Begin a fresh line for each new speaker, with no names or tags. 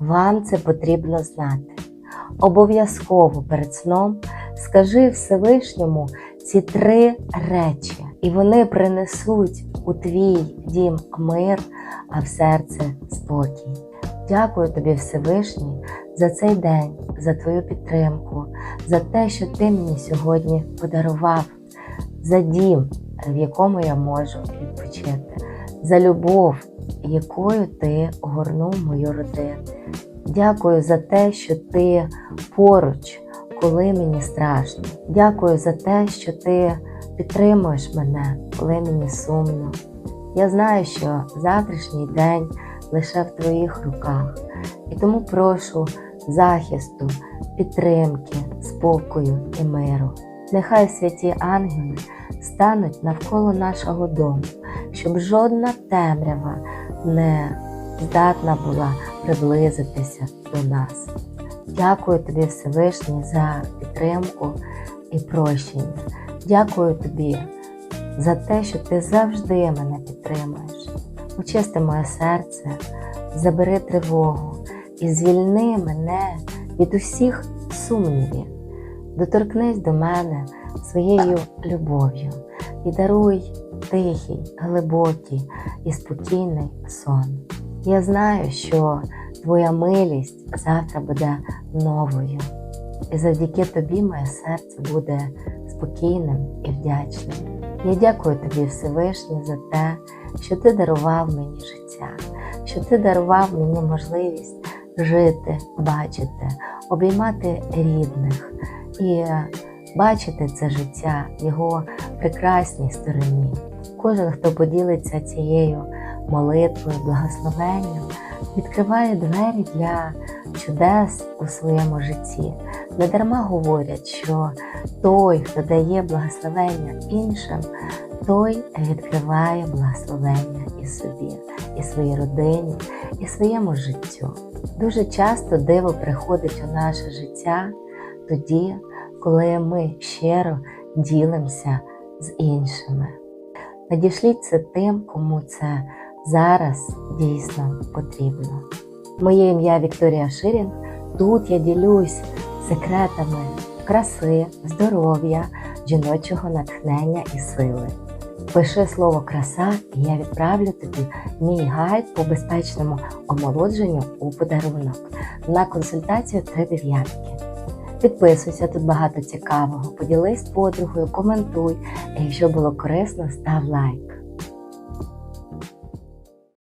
Вам це потрібно знати. Обов'язково перед сном скажи Всевишньому ці три речі, і вони принесуть у твій дім мир, а в серце спокій. Дякую тобі, Всевишній, за цей день, за твою підтримку, за те, що ти мені сьогодні подарував, за дім, в якому я можу відпочити, за любов, якою ти огорнув мою родину. Дякую за те, що ти поруч, коли мені страшно. Дякую за те, що ти підтримуєш мене, коли мені сумно. Я знаю, що завтрашній день лише в твоїх руках, і тому прошу захисту, підтримки, спокою і миру. Нехай святі ангели стануть навколо нашого дому, щоб жодна темрява не здатна була приблизитися до нас. Дякую тобі, Всевишній, за підтримку і прощення. Дякую тобі за те, що ти завжди мене підтримуєш. Очисти моє серце, забери тривогу і звільни мене від усіх сумнівів. Доторкнись до мене своєю любов'ю і даруй тихий, глибокий і спокійний сон. Я знаю, що Твоя милість завтра буде новою, і завдяки тобі моє серце буде спокійним і вдячним. Я дякую тобі, Всевишній, за те, що ти дарував мені життя, що ти дарував мені можливість жити, бачити, обіймати рідних і бачити це життя в його прекрасній стороні. Кожен, хто поділиться цією молитвою, благословенням, відкриває двері для чудес у своєму житті. Недарма говорять, що той, хто дає благословення іншим, той відкриває благословення і собі, і своїй родині, і своєму життю. Дуже часто диво приходить у наше життя тоді, коли ми щиро ділимося з іншими. Надішліть це тим, кому це зараз дійсно потрібно. Моє ім'я Вікторія Ширінг. Тут я ділюсь секретами краси, здоров'я, жіночого натхнення і сили. Пиши слово краса, і я відправлю тобі мій гайд по безпечному омолодженню у подарунок на консультацію три дев'ятки. Підписуйся, тут багато цікавого. Поділись з подругою, коментуй. А якщо було корисно, став лайк.